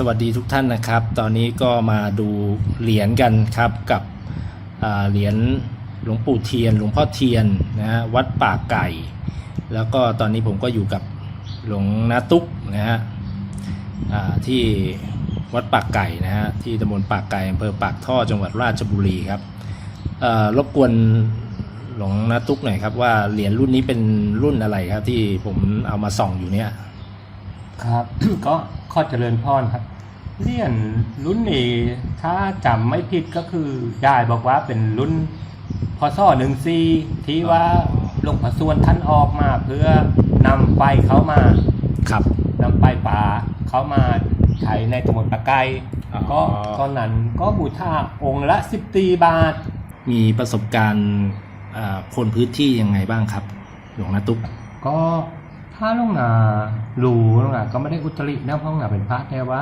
สวัสดีทุกท่านนะครับ ตอนนี้ก็มาดูเหรียญกันครับกับเหรียญหลวงปู่เทียน หลวงพ่อเทียนนะฮะวัดป่าไก่ แล้วก็ตอนนี้ผมก็อยู่กับหลวงนาตุกนะฮะที่วัดปากไก่นะฮะที่ตำบลปากไก่อำเภอปากท่อจังหวัดราชบุรีครับรบกวนหลวงนาตุกหน่อยครับว่าเหรียญรุ่นนี้เป็นรุ่นอะไรครับที่ผมเอามาส่องอยู่เนี่ย ครับ ก็ข้อเจริญพรครับ เลี่ยนรุ่นนี้ถ้าจำไม่ผิดก็คือยายบอกว่าเป็นรุ่นพศหนึ่งซีที่ว่าหลวงพ่อส่วนท่านออกมาเพื่อนำไฟเขามาครับนำไฟป่าเขามาใช้ในตำบลตะไกอ๋อก็ตอนนั้นก็บูชาองค์ละสิบตีบาท มีประสบการณ์อ่าคนพื้นที่ยังไงบ้างครับ หลวงนาตุกก็ ถ้าลุงนารู้ลุงนาก็ไม่ได้อุตรินะเพราะลุงนาเป็นพระแต่ว่า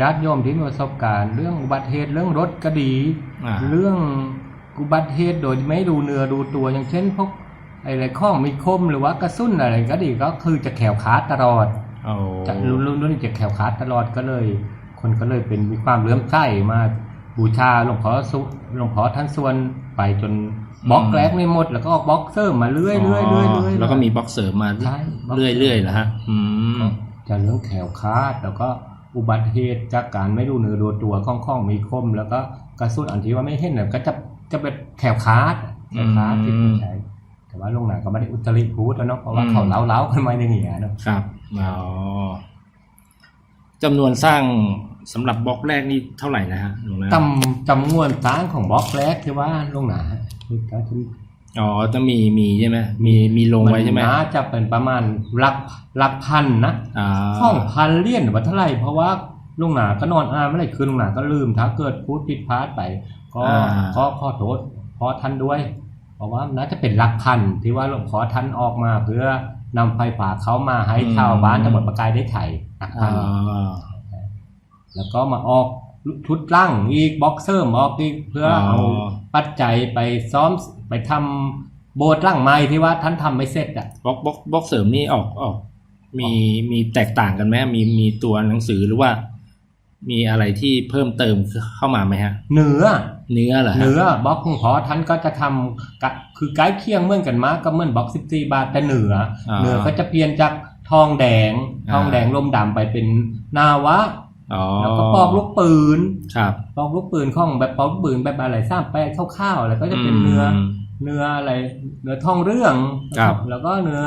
ญาติโยมที่มีประสบการณ์เรื่องอุบัติเหตุเรื่องรถก็ดีอ่าเรื่องอุบัติเหตุโดยไม่ดูเนื้อดูตัวอย่างเช่นพวกอะไรข้องมีคมหรือว่ากระสุนอะไรก็ดีก็คือจะแขวขาดตลอดเอาจะรุ่นรุ่นรุ่นจะแขวขาดตลอดก็เลย คนก็เลยเป็นมีความเลื่อมใสมาบูชาหลวงพ่อสุหลวงพ่อท่านส่วน ไปจนบล็อกแรกไม่หมด แล้วก็ออกบล็อกเสริมมาเรื่อยเรื่อยเรื่อยเรื่อยแล้วก็มีบ็อกเสริมมาใช่เรื่อยเรื่อยๆเหรอฮะอืมจะเรื่องแขวคาดแล้วก็อุบัติเหตุจากการไม่ดูเนื้อดูตัวข้องข้องๆมีคม แล้วก็กระสุนอันที่ว่าไม่เห็นเนี่ยก็จะจะเป็นแขวคาดแขวคาดที่อืมใช้แต่ว่าลงหนังก็ไม่ได้อุตริพูดแล้วเนาะเพราะว่าอืมเขาเล้าเล้าๆกันมาในเหนียเนาะครับอ๋อจำนวนสร้าง สำหรับบล็อกแรกนี่เท่าไหร่นะฮะหลวงนาจำจำนวนสร้างของบล็อกแรกที่ว่าลงหนาคือก็ที่อ๋อจะมีมีใช่ไหมมีมีลงไว้ใช่ไหมน่าจะเป็นประมาณหลักหลักพันนะอ่าห้องพันเลี่ยนหรือว่าเท่าไหร่เพราะว่าลุงหนาก็นอนอ่านไม่ได้คืนลุงหนาก็ลืมถ้าเกิดพูดผิดพลาดไป ก็ก็ขอโทษขอท่านด้วย เพราะว่าน่าจะเป็นหลักพันที่ว่าหลวงพ่อท่านออกมาเพื่อนำไฟป่าเขามาให้ชาวบ้านจังหวัดประกายได้ไถ่หลักพัอ่นา แล้วก็มาออกชุดล่างอีกบ็อกเซอร์มาออกอีกเพื่อเอาปัจจัยไปซ้อมไปทำโบสถ์ล่างไม้ที่ว่าท่านทำไม่เสร็จอะบล็อกบล็อกบล็อกเสริมนี่ออกออก มีมีแตกต่างกันไหมมีมีตัวหนังสือหรือว่า มีอะไรที่เพิ่มเติมเข้ามาไหมฮะ เนื้อ เนื้อเหรอฮะเนื้อบล็อกของพอท่านก็จะทำกะคือใกล้เคียงเหมือนกันมากก็เหมือนบล็อกสิบสี่บาทแต่เนื้ออาเนื้อก็จะเปลี่ยนจากทองแดงอ่าทองแดงลมดำไปเป็นนาวะอ๋อ แล้วก็ปอกลูกปืนครับปอกลูกปืนของแบบปอกลูกปืนแบบอะไรสร้างแปะข้าวๆแล้วก็จะเป็นเนื้ออมเนื้ออะไรเนื้อทองเรื่องครับแล้วก็เนื้อ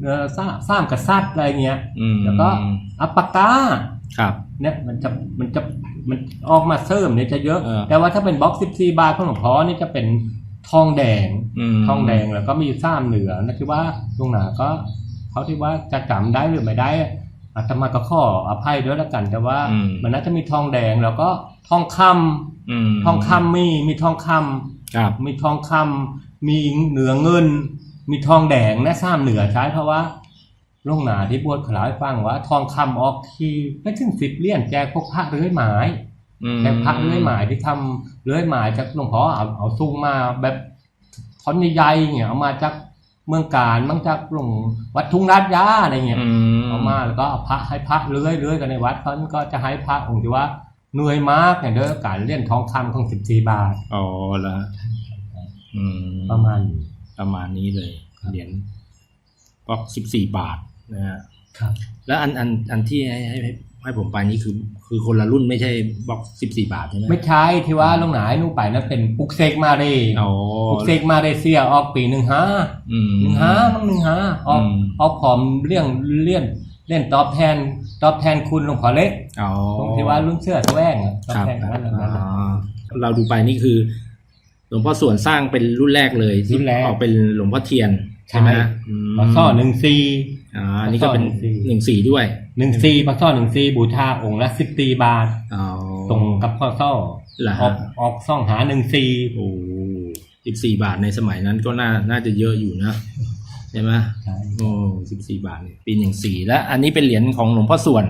เนื้อซ้าซ้ำกระซัดอะไรเงี้ยอืมแล้วก็อัปปากาครับเนี่ยมันจะมันจะมันออกมาเสริมเนี่ยจะเยอะเออแต่ว่าถ้าเป็นบล็อกสิบสี่บาทของหลวงพ่อนี่จะเป็นทองแดงมทองแดงแล้วก็มีซ้ำเหนือนะที่ว่าลุงหนาก็เขาที่ว่าจะจำได้หรือไม่ได้ อาตมาก็ขออภัยด้วยละกัน แต่ว่าอืมมันน่าจะมีทองแดงแล้วก็ทองคำอืมทองคำมีมีทองคำครับมีทองคำมีเหนือเงิน มีทองแดงและซ้ำเหนือใช้เพราะว่าลุงหนาที่บวชขลาให้ฟังว่า ทองคำออกทีไม่ถึงสิบเหรียญแจกพวกพระเรือยไม้อืมแจกพระเรือยไม้ที่ทำเรือยไม้จากหลวงพ่อเอาเอาซุงมาแบบท่อนใหญ่ๆเนี่ยเอามาจาก เมืองการมั่งจากหลวงวัดทุ่งราชยาอะไรเงี้ยอืมเอามาแล้วก็เอาพระให้พระเลื้อยเลื้อยกันในวัดเขาก็จะให้พระองค์ที่ว่าเหนื่อยมากเนี่ยเด้อการเล่นทองคำของสิบสี่บาทอ๋อแล้วอืมประมาณนี้ประมาณนี้เลยเหรียญบล็อกสิบสี่บาทนะฮะครับ แล้วอันอันอันที่ให้ให้ ให้ให้ผมไปนี่คือ คือคนละรุ่นไม่ใช่บล็อกสิบสี่บาทใช่ไหมไม่ใช่ที่ว่าลงหนายนู่นไปนั่นเป็นปุกเซกมาเรอ๋อปุกเซกมาเลเซียออกปีหนึ่งห้าอืมหนึ่งห้ามั้งหนึ่งห้าออกอืมออกผอมเลี่ยงเลี่ยนเล่นตอบแทนตอบแทนคุณหลวงพ่อเล็กอ๋อตรงที่ว่ารุ่นเสื้อแสวงอะตอบครับแทนกันนั่นนั่นอ๋อเราดูไปนี่คือ หลวงพ่อส่วนสร้างเป็นรุ่นแรกเลยรุ่นแรกออกเป็นหลวงพ่อเทียน ใช่ไหมฮะอืมปซ่อหนึ่งซีอ่าอันนี้ก็เป็นปศหนึ่งสี่หนึ่งสี่ด้วยหนึ่งซีปซ่อหนึ่งซีบูชาองค์ละสิบตีบาทอ๋อตรงกับพ่อซ่อเหรออฮะอกออกซ่องหาหนึ่งซีโอ้สิบสี่บาทในสมัยนั้นก็น่าน่าจะเยอะอยู่นะใช่ไหมใช่โอ้สิบสี่บาทเนี่ยปีหนึ่งสี่แล้วอันนี้เป็นเหรียญของหลวงพ่อส่วน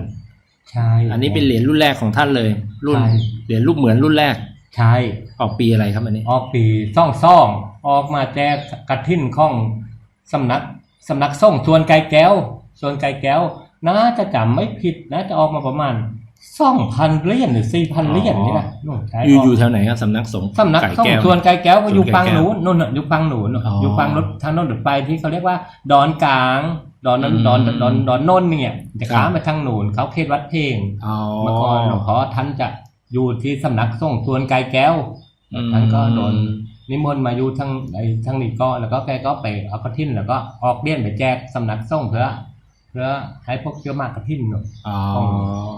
ใช่อันนี้เป็นเหรียญรุ่นแรกของท่านเลย รุ่นใช่เหรียญรูปเหมือนรุ่นแรกใช่ออกปีอะไรครับอันนี้ ออกปีซ่องซ่องออกมาแจกกระทิ่นของ สำนักสำนักส่งส่วนไก่แก้ว ส่วนไก่แก้วน่าจะจำไม่ผิดนะจะออกมาประมาณสองพันเหรียญหรือสี่พันเหรียญนี่นะนู่นใช้อยู่ออกอยู่แถวไหนครับสำนักสงฆ์สำนักไก่ส่งแก้วชวนไก่แก้วก็อยู่สวนไก่ปังแก้วหนูนนู่นน่ะอยู่ปังหนูนอ๋อออยู่ปังรถทางโน้นรถไปที่เขาเรียกว่า ดอนกลางดอนนั้นอืมดอนดอนดอนโน้นเนี่ยจะครับข้ามไปทางหนูนเขาเขตวัดเพลงอ๋อเมื่อก่อนหลวงพ่อท่านจะอยู่ที่สำนักส่งชวนไก่แก้วอืมท่านก็โดน นิมนต์มาอยู่ทางไอ้ทางนี้ก็แล้วก็แกก็ไปเอากระทินแล้วก็ออกเลี้ยนไปแจกสำนักส่งเพื่อเพื่อให้พวกเชื้อมากกระทินเนาะอ๋อ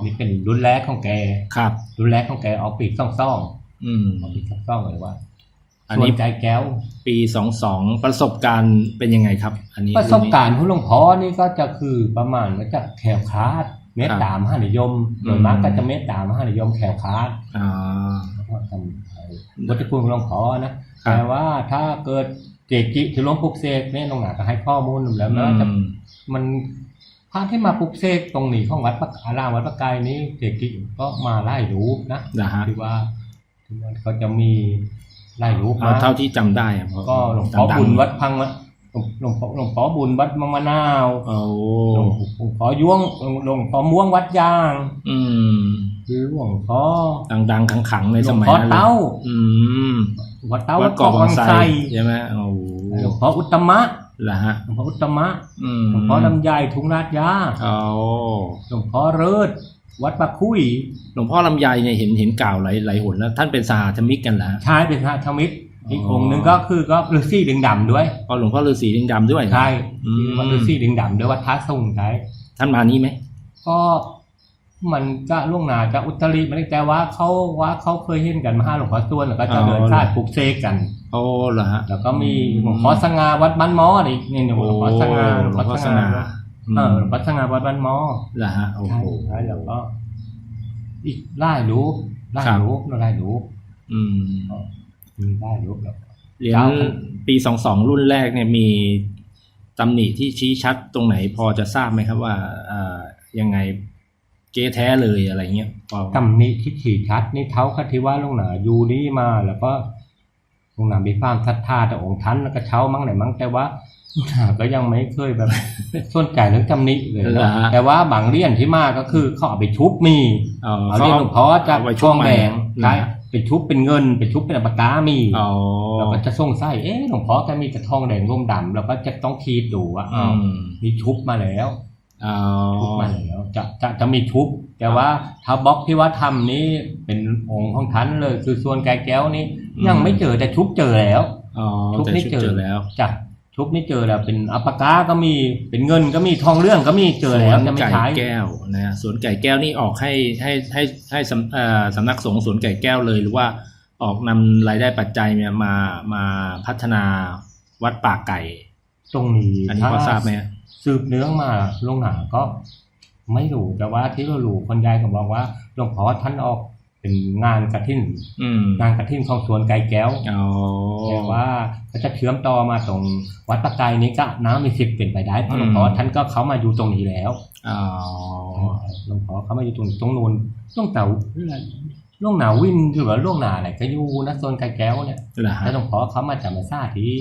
นี่เป็นรุ่นแรกของแกครับรุ่นแรกของแกเอาปีกซ่องซ่องอืมเอาปีกซ่องซ่องเลยว่า อันส่วนี้นไก่แก้ว ปีสองสองประสบการณ์เป็นยังไงครับ อันนี้ประสบการณ์ของหลวงพ่อนี่ก็จะคือประมาณว่าจะแขวคลาดเมตตามหานิยมโดยมากก็จะเมตตามหานิยมแขวคลาดอ่าแล้วก็ ทำไอ้วัตถุคุณของหลวงพ่อนะครับแต่ว่าถ้าเกิดเจกิที่หลวงปลุกเสกเนี่ยหลวงหนาก็ให้ข้อมูลแล้วนะจะอืมมันพระที่มาปลุกเสกตรงนี้ของวัดปะอารามวัดปะไกายนี้เจกิก็มาไล่รูปนะนะฮะที่ว่าที่ว่าเขาจะมีไล่รูปเอามาเท่าที่จำได้อะเพราะก็หลวงพ่อดังๆบุญวัดพังมะหลวงหลวงพ่อหลวงพ่อบุญวัดมะมะนาวโอ้หลวงหลวงพ่อยวงหลวงพ่อม่วงวัดยาง อืม หรือหลวงพ่อดัง ๆ ขัง ๆ ในหลสวงมัยพ่อนั้นเลยเต้าอืมวัดเต้าวัวัดดเกาะเกาะวัวังงไซไซใช่ไหมโอ้หลวงพ่ออุตตมะละฮะหลวงพ่ออุตตมะอืมหลวงพ่อลำไยทุงราชยาโอ้หลวงพ่อเริดวัดปะคุย หลวงพ่อลำไยเนี่ยเห็นเห็นกล่าวหลายหลายหนแล้ว ท่านเป็นสหธมิกกันเหรอชายเป็นพระธรรมิตรอีกอ๋อองค์หนึ่งก็คือก็ฤาษีดึงดำด้วยพอหลวงพ่อฤาษีลิงดำด้วยใช่อืมวัดฤาษีดึงดำด้วยวัดท้าทรงใช่ท่านมานี่ไหมก็ มันก็ล่วงหนาจะอุตริไม่ได้แต่ว่าเขาว่าเขาเคยเห็นกันมาห้าหลวงพ่อส่วนแล้วก็จะเดินชาติปลุกเสกกันโอ้เหรอฮะแล้วก็มีหลวงพ่อสง่าวัดบ้านมออีกนี่หลวงพ่อสง่าหลวงพ่อสง่าเออหลวงพ่อสง่าวัดบ้านมอเหรอฮะโอ้ใช่โหใช่แล้วก็ อีกไล่รูปไล่ครับรูปไล่รูปอืมมีไล่รูปแล้วเหรียญเก้าปีสองสองรุ่นแรกเนี่ยมีตำหนิที่ชี้ชัดตรงไหนพอจะทราบไหมครับว่าเอ่อยังไง เก๊แท้เลยอะไรเงี้ยพอตำหนิที่ขี่ชัดนี่เท้าคติว่าหลวงหนาอยู่นี่มาแล้วก็หลวงหนามีความศรัทธาแต่องค์ท่านแล้วก็เช้ามั้งไหนมั้งแต่ว่าหลวงหนาก็ยังไม่เคยแบบสนใจเรื่องตำหนิเลยเหรอนะฮะแต่ว่าบางเลี่ยนที่มาก็คือเขาเอาไปชุบมีเอ่อเอาเขาเลี่ยนหลวงพ่อจะเอาไปช่องแดงใหม่ใช่นะเป็นชุบเป็นเงินเป็นชุบเป็นอัปากามีอ๋อเราก็จะส่งไส้เอ๊ะหลวงพ่อแกมีแต่ทองแดงร่มดำเราก็จะต้องคีดดูว่าอือ้าวมมีชุบมาแล้ว อ๋อชุบมาแล้วจะจะจะมีชุบแต่ว่าถ้าบล็อกที่ว่าทำนี้เป็นองค์ของท่านเลยคือส่วนแกแก้วนี้ยังไม่เจอแต่ชุบเจอแล้วอ๋อชุบแต่นี่ชุบเจอเจอแล้วจ้ะชุบนี่เจอแล้วเป็นอัปปากาก็มีเป็นเงินก็มีทองเรื่องก็มีเจอแล้วสวนจะไม่ไก่ใช้แก้วนะฮะสวนไก่แก้วนี่ออกให้ให้ให้ให้สำเอ่อสำนักสงฆ์สวนไก่แก้วเลยหรือว่าออกนำรายได้ปัจจัยเนี่ยมามาพัฒนาวัดป่าไก่ตรงนี้อันนี้พอทราบไหมฮะ สืบเนื้องมาลงหนาก็ไม่รู้แต่ว่าที่เรารู้คนยายก็บอกว่าหลวงพ่อท่านออกเป็นงานกระทินอืมงานกระทินของสวนไก่แก้วอ๋อแต่ว่าก็จะเชื่อมต่อมาตรงวัดปะไกนี้ก็น้ำมีสิทธิ์เป็นไปได้เพราะหลวงพ่อท่านก็เขามาอยู่ตรงนี้แล้วอ๋อหลวงพ่อเขามาอยู่ตรงตรงนู้นล่วงเต่าล่วงหนาวินหรือว่าล่วงหนาอะไรก็อยู่นะโซนไก่แก้วเนี่ยเหรอฮะแล้วหลวงพ่อเขามาจากมาซ่าที่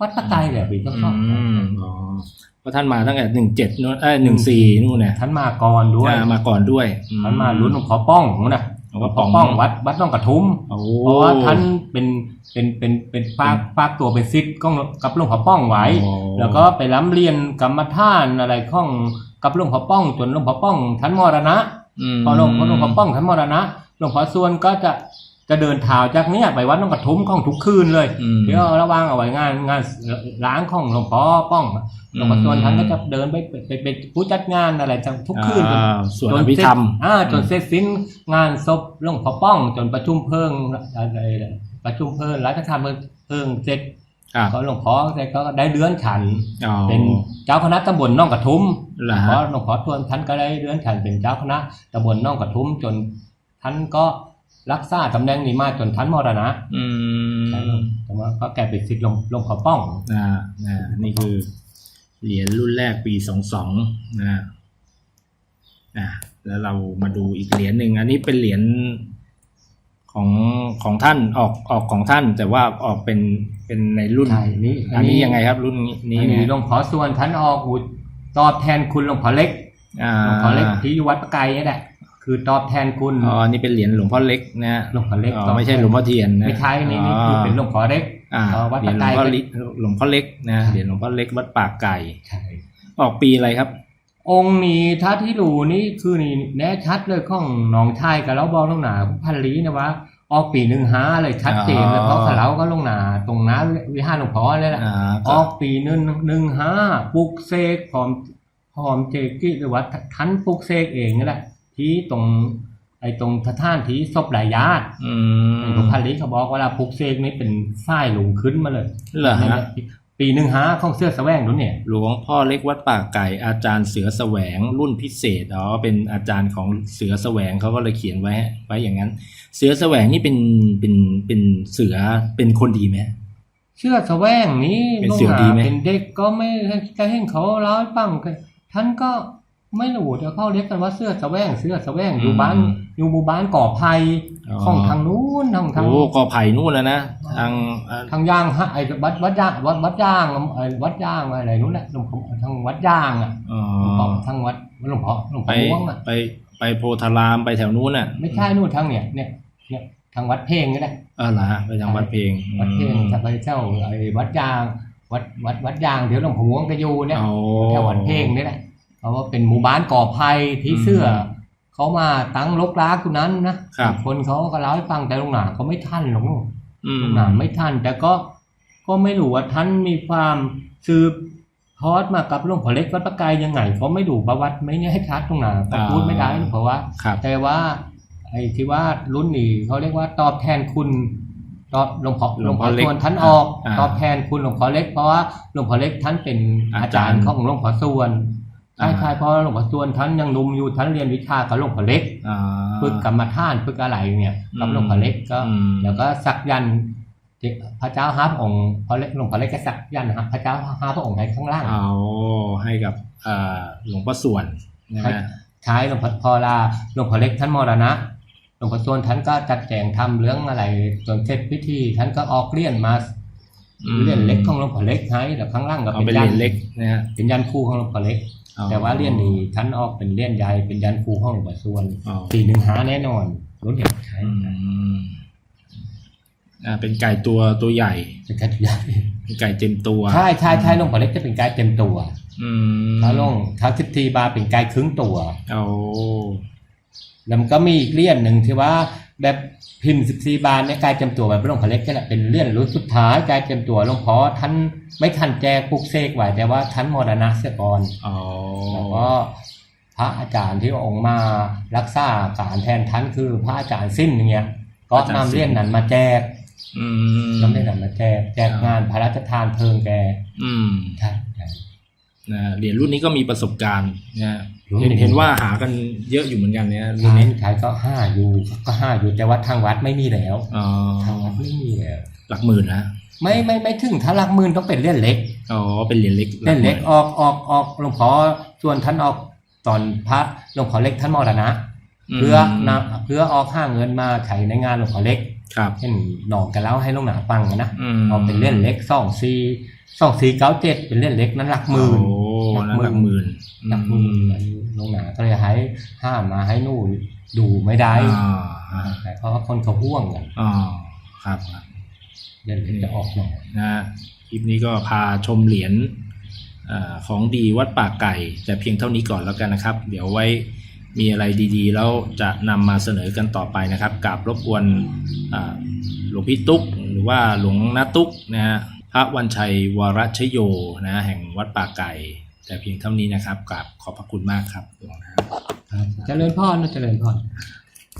วัดปะไกเลยปีก็อืมอ๋อเพราะท่านมาตั้งแต่หนึ่งเจ็ดนู่นเอ้ยหนึ่งสี่นู่นเนี่ยท่านมาก่อนด้วยอ่ามาก่อนด้วยอืท่านมาลุ้นหลวงพ่อป้องนะหลวงพ่อหลวงป้พ่อองป้องวัดวัดต้องกระทุ้มโอ้เพราะว่าท่านเป็นเป็นเป็นเป็นฝากฝากตัวเป็นซิทธิ์ของกับหลวงพ่อป้องไว้โอ้แล้วก็ไปล้ำเรียนกรรมฐานอะไรข้องกับหลวงพ่อป้อง จนหลวงพ่อป้องท่านมรณะมพอหลวงพอหลวงพ่อป้องท่านมรณะหลวงพ่อส่วนก็จะ จะเดินเท้าจากเนี้ยไปวัดน้องกระทุ้มของทุกคืนเลยอืมเดี๋ยวระวังเอาไว้งานงานล้างของหลวงพ่อป้องหลวงพ่อส่วนท่านก็จะเดินไปไปไปเป็นผู้จัดงานอะไรทุกคืนอ่าส่วนจอนภิเสร็จธรรมอ่าจนเสร็จสิ้นงานศพหลวงพ่อป้อง จนประชุมเพลิงอะไรประชุมเพลิงรัฐธรรมเพลิงเสร็จครับก็หลวงพ่อแต่ก็ได้เลื่อนฉันอ๋อเป็นเจ้าคณะตำบลน้องกระทุ้มเหรอเพฮะราะหลวงพ่อทวนท่านก็ได้เลื่อนฉันเป็นเจ้าคณะตำบลน้องกระทุ้มจนท่านก็ รักษาตำแหน่งนี้มาจนท่านมรณะ อืมแต่ว่าก็แกเป็นศิษย์หลวงหลวงพ่อป้องนะนะนี่คือเหรียญรุ่นแรกปีสองสองนะอะแล้วเรามาดูอีกเหรียญหนึ่งอันนี้เป็นเหรียญของของท่านออกออกของท่าน แต่ว่าออกเป็นเป็นในรุ่นใช่นี่อันนี้ยังไงครับ รุ่นนี้นี่นะหลวงพ่อส่วนท่านออกอุดตอบแทนคุณหลวงพ่อเล็กอ่าหลวงพ่อเล็กที่อยู่วัดปะไกนี่แหละ คือตอบแทนคุณอ๋อนี่เป็นเหรียญหลวงพ่อเล็กนะฮะหลวงพ่อเล็กอ๋อตอบไม่ใช่หลวงพ่อเทียนนะไม่ใช่นี่นี่คือเป็นหลวงพ่อเล็กอ่าอ๋อวัดเหรียญหลวปากงไก่พ่อลิหลวงพ่อเล็กนะเหรียญหลวงพ่อเล็กวัดปากไก่ใช่ออกปีอะไรครับ องค์นี้ถ้าที่รู้นี่คือนี่แน่ชัดเลยของหนองชายกับเราบอกลงหนาพันลีนะว่าออกปีหนึ่งห้าเลยชัดเจนเลยอ๋อเพราะเขาเราก็ลงหนาตรงน้าวิหารหลวงพ่อเลยแหละอ่าอก็อกปีหนึ่งหนึ่งห้าปลุกเสกพร้อมพร้อมเจกิหรือว่าท่านปลุกเสกเองนี่แหละ ที่ตรง ไอ้ตรงสถานที่ศพหลายญาติอืหลวงมพันลีเขาบอกว่าเวลาปลุกเสกนี่เป็นฝ้ายหลงขึ้นมาเลยเหรอฮะปีหนึ่งห้าของเสื้อแสวงนู้นเนี่ยหลวงพ่อเล็กวัดปากไก่อาจารย์เสือแสวงรุ่นพิเศษอ๋อเป็นอาจารย์ของเสือแสวงเขาก็เลยเขียนไว้ไว้อย่างนั้น เสือแสวงนี่เป็นเป็นเป็นเสือเป็นคนดีไหมเชื่อแสวงนี้เป็นเสือดีไหมเป็นเด็กก็ไม่จะเห็นเขาเล่าให้ฟังกันท่านก็ ไม่รู้แต่เขาเรียกกันว่าเสื้อแสวงเสื้อแสวงอยู่บ้านอยู่หมู่บ้านก่อไผ่ของทางนู้นทางทางโอ้กอไผ่นู่นแล้วนะทางอ่าทางย่างฮะไอ้วัดวัดย่างวัดวัดย่างไอ้วัดย่างอะไรนู้นแหละหลวงพ่อทางวัดย่างอะอ๋อหลวงพ่อทางวัดหลวงพ่อหลวงไปพ่อม่วงอะไปไปโพธารามไปแถวนู้นน่ะ ไม่ใช่นู่นทางเนี่ยเนี่ยเนี่ยทางวัดเพลงนี่แหละเออเหรอฮะไปทางวัดเพลงวัดเพลงอืมจะไปเจ้าไอ้วัดยางวัดวัดวัดยางเดี๋ยวหลวงพ่อม่วงก็อยู่เนี่ยโอ้แถววัดเพลงนี่แหละ เพราะว่าเป็นหมู่บ้านก่อภัยที่เสื้ออเขามาตั้งลกล้ากตรงนั้นนะครับคนเขาก็เล่าให้ฟังแต่ลงหนาเขาไม่ทันหรอกลูกอืมลงหนาไม่ทัน แต่ก็ก็ไม่รู้ว่าท่านมีความสืบทอดมากับหลวงพ่อเล็กวัดประกายยังไงเขาไม่ดูประวัติไม่เนี่ยให้ชัดตรงหนาก็พูดไม่ได้เพราะว่าครับแต่ว่าไอ้ที่ว่ารุ่นนี้เขาเรียกว่าตอบแทนคุณตอบหลวงพ่อหหลลววงงพ่พ่ออเล็กส่วนท่านออกอ่าตอบแทนคุณหลวงพ่อเล็ก เพราะว่าหลวงพ่อเล็กท่านเป็นอาอาจาจารรย์ย์ของหลวงพ่อส่วน ใช่อ่าใช่เพราะหลวงพ่อส่วนท่านยังหนุ่มอยู่ท่านเรียนวิชากับหลวงพ่อเล็กอ่าฝึกกรรมฐานฝึกอะไรเนี่ยกับอืมหลวงพ่อเล็กก็อืมแล้วก็สักยันต์ที่พระเจ้าห้าพระองค์พระเล็กหลวงพ่อเล็กก็สักยันต์พระเจ้าห้าพระองค์ให้ข้างล่างเอาให้กับอ่าหลวงพ่อส่วนนะฮะใช้หลวงพ่อพอลาหลวงพ่อเล็กท่านมรณะหลวงพ่อส่วนท่านก็จัดแจงทำเรื่องอะไรจนเสร็จพิธีท่านก็ออกเลี่ยนมาอืมเลี่ยนเล็กของหลวงพ่อเล็กให้แต่ข้างล่างก็เอาเป็นเป็นยัเหรีนยญเล็กนะฮะเป็นยันคู่ของหลวงพ่อเล็กอ๋อ แต่ว่าเลี่ยนนี้ท่านออกเป็นเลี่ยนใหญ่เป็นยันคู่ของหลวงพ่อส่วนอ๋อปีหนึ่งหาแน่นอนรุ่นเด็กใช้อืมอ่าเป็นไก่ตัวตัวใหญ่เป็นกัดใหญ่เป็นไก่เต็มตัวใช่ใช่ใช่หลวงพ่อเล็กจะเป็นกายเต็มตัว อืมถ้าลงถ้าทิพทีบาเป็นกายครึ่งตัวเอาแล้วมันก็มีอีกเลี่ยนหนึ่งที่ว่า แบบพิมพ์สิบสี่บาทเนี่ยกายเต็มตัวแบบหลวงพ่อเล็กนี่แหละเป็นเลี่ยนรุ่นสุดท้ายกายเต็มตัวหลวงพ่อท่านไม่ทันแจกปลุกเสกไว้แต่ว่าท่านมรณะเสียก่อนอ๋อแล้วก็พระอาจารย์ที่องค์มารักษาการแทนท่านคือพระอาจารย์สิ้นอย่างเงี้ยก็นำเลี่ยนนั้นมาแจกอืมนำเลี่ยนนั้นมาแจกแจกงานพระราชทานเพลิงแกอืมใช่ใช่ นะเหรียญรุ่นนี้ก็มีประสบการณ์นะรุ่นเห็นนี้เห็นว่าหากันเยอะอยู่เหมือนกันเนี่ยรุ่นใช่นี้ใช่ก็ห้าอยู่ก็ห้าอยู่แต่ว่าทางวัดไม่มีแล้วอ๋อทางวัดไม่มีแล้วหลักหมื่นนะไม่ไม่ไม่ถึงถ้าหลักหมื่นต้องเป็นเลี่ยนเล็กอ๋อเป็นเหรียญเล็กเล่นเล็กหออกออกออกหลวงพ่อส่วนท่านออกตอนพระหลวงพ่อเล็กท่านมรณะมื่นเพื่อนะเพื่อออกห้าเงินมาใช้ในงานหลวงพ่อเล็กครับเช่นหนองกันเล่าให้ลูกหนาฟังนะอืมเอาเป็นเล่นเล็กสองสี่ สองสี่เก้าเจ็ดเป็นเล่นเล็กนั้นหลักหมื่นโอ้นั่นหลักหมื่นหลักหมื่นลูกหนาก็เลยให้ห้ามมาให้นู่นดูไม่ได้อ่าอ่าเพราะว่าคนเขาห่วงกันอ๋อครับครับเล่นเล็กจะออกหน่อยนะคลิปนี้ก็พาชมเหรียญอาของดีวัดป่าไก่ แต่เพียงเท่านี้ก่อนแล้วกันนะครับ เดี๋ยวไว้มีอะไรดีๆ แล้วจะนำมาเสนอกันต่อไปนะครับกราบรบกวนอ่าหลวงพี่ตุ๊ก หรือว่าหลวงนาตุ๊กนะฮะพ ระวันชัยวรชโยนะแห่งวัดป่าไก่ แต่เพียงเท่านี้นะครับกราบขอบพระคุณมากครับหลวงนะครับเจริญพรนะเจริญพร